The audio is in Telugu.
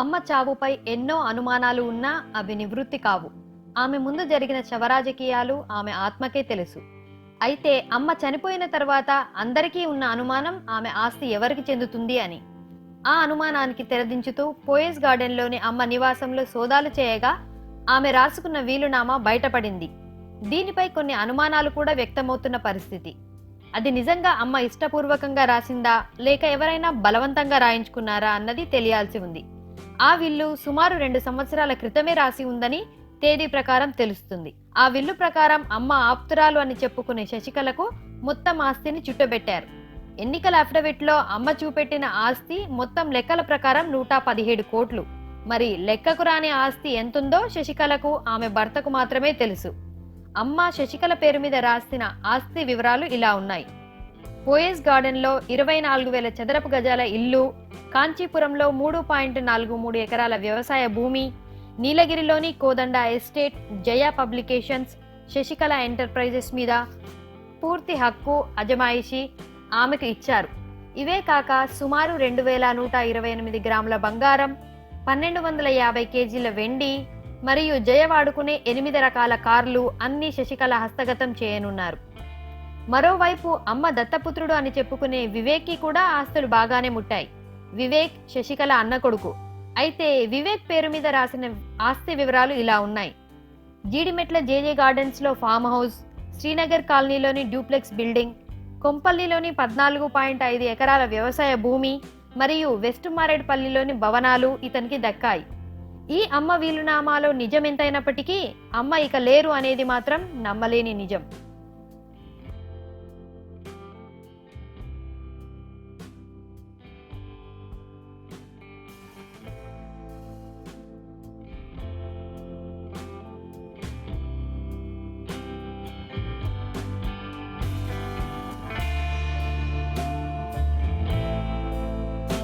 అమ్మ చావుపై ఎన్నో అనుమానాలు ఉన్నా అవి నివృత్తి కావు. ఆమె ముందు జరిగిన శవరాజకీయాలు ఆమె ఆత్మకే తెలుసు. అయితే అమ్మ చనిపోయిన తర్వాత అందరికీ ఉన్న అనుమానం ఆమె ఆస్తి ఎవరికి చెందుతుంది అని. ఆ అనుమానానికి తెరదించుతూ పోయస్ గార్డెన్లోని అమ్మ నివాసంలో సోదాలు చేయగా ఆమె రాసుకున్న వీలునామా బయటపడింది. దీనిపై కొన్ని అనుమానాలు కూడా వ్యక్తమవుతున్న పరిస్థితి. అది నిజంగా అమ్మ ఇష్టపూర్వకంగా రాసిందా లేక ఎవరైనా బలవంతంగా రాయించుకున్నారా అన్నది తెలియాల్సి ఉంది. ఆ విల్లు సుమారు రెండు సంవత్సరాల క్రితమే రాసి ఉందని తేదీ ప్రకారం తెలుస్తుంది. ఆ విల్లు ప్రకారం అమ్మ ఆప్తురాలు అని చెప్పుకునే శశికళకు మొత్తం ఆస్తిని చుట్టబెట్టారు. ఎన్నికల అఫిడవిట్లో అమ్మ చూపెట్టిన ఆస్తి మొత్తం లెక్కల ప్రకారం నూట పదిహేడు కోట్లు. మరి లెక్కకు రాని ఆస్తి ఎంతుందో శశికళకు ఆమె భర్తకు మాత్రమే తెలుసు. అమ్మ శశికళ పేరు మీద రాసిన ఆస్తి వివరాలు ఇలా ఉన్నాయి. ఓఎస్ గార్డెన్లో ఇరవై నాలుగు వేల చదరపు గజాల ఇల్లు కాంచీపురంలో మూడు పాయింట్ నాలుగు మూడు ఎకరాల వ్యవసాయ భూమి నీలగిరిలోని Kodanda estate Jaya publications Sasikala enterprises మీద పూర్తి హక్కు అజమాయిషి ఆమెకు ఇచ్చారు. ఇవే కాక సుమారు రెండు వేల నూట ఇరవై ఎనిమిది గ్రాముల బంగారం పన్నెండు వందల యాభై కేజీల వెండి మరియు జయ వాడుకునే ఎనిమిది రకాల కార్లు అన్ని శశికళ హస్తగతం చేయనున్నారు. మరోవైపు అమ్మ దత్తపుత్రుడు అని చెప్పుకునే వివేక్కి కూడా ఆస్తులు బాగానే ముట్టాయి. వివేక్ శశికళ అన్న కొడుకు. అయితే వివేక్ పేరు మీద రాసిన ఆస్తి వివరాలు ఇలా ఉన్నాయి. జీడిమెట్ల జేజే గార్డెన్స్లో ఫామ్ హౌస్ శ్రీనగర్ కాలనీలోని డ్యూప్లెక్స్ బిల్డింగ్ కొంపల్లిలోని పద్నాలుగు పాయింట్ ఐదు ఎకరాల వ్యవసాయ భూమి మరియు వెస్ట్ మారేడ్పల్లిలోని భవనాలు ఇతనికి దక్కాయి. ఈ అమ్మ వీలునామాలో నిజం ఎంతైనప్పటికీ అమ్మ ఇక లేరు అనేది మాత్రం నమ్మలేని నిజం.